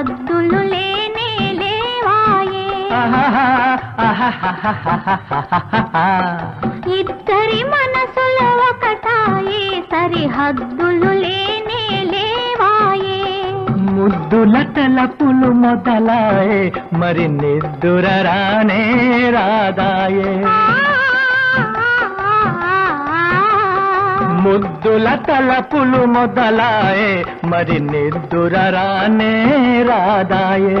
హద్దులు లేనే లేవాయే. ఇద్దరి మనసుల ఒకటాయే సరిహద్దులు లేనే లేవాయే. ముద్దుల తలపులు మొదలాయే మరి నిద్దుర రానే రాదాయే. ముద్దుల తలపులు మొదలాయే మరి నిద్దురరానే రాదాయే.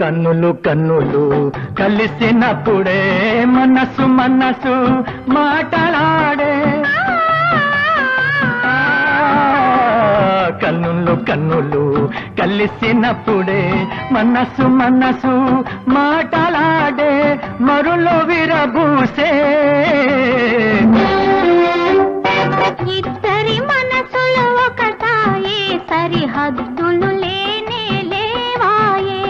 కన్నులు కన్నులు కలిసినప్పుడే మనసు మనసు మాటలాడే కన్నులు కన్నులు కలిసినప్పుడే మనసు మనసు మాటలాడే మరులో విరబూసే. ఇద్దరి మనసులో ఒకటాయే సరిహద్దులు లేనే లేవాయే.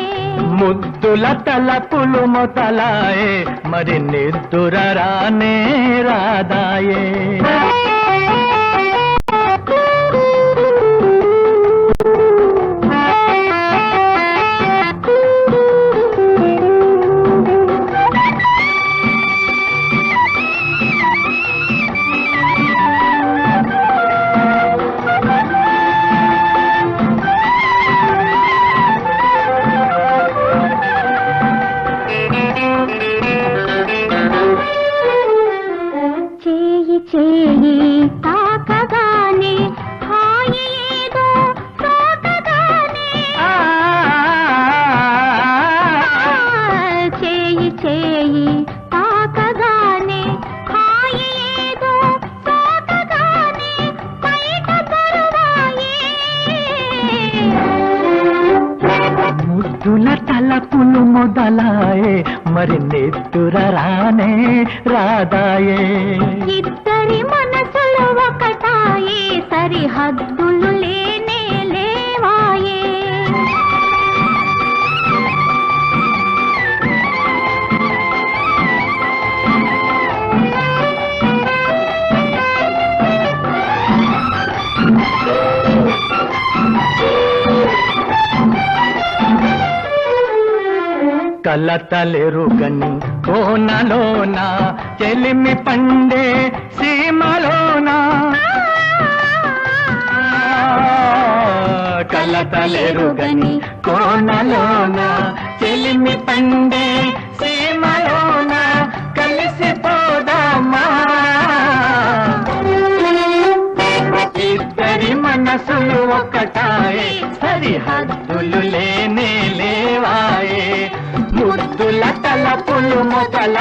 ముద్దుల తలపులు మొదలాయే మరి నిద్దుర రానే రాదాయే. చేయి చేయి తాకగానే ముద్దుల తలపులు మొదలాయే మరి నెత్తుర రానే రాదాయే. ఇద్దరి మనసు కలతలెరుగని కోనలోన చెలిమి పండే సీమలోన. కలతలెరుగని కోనలోన చెలిమి పండే సీమలోన కలిసిపోదామా ఇద్దరి మనసులు ఒకటాయే సరిహద్దు ಮೊದಲ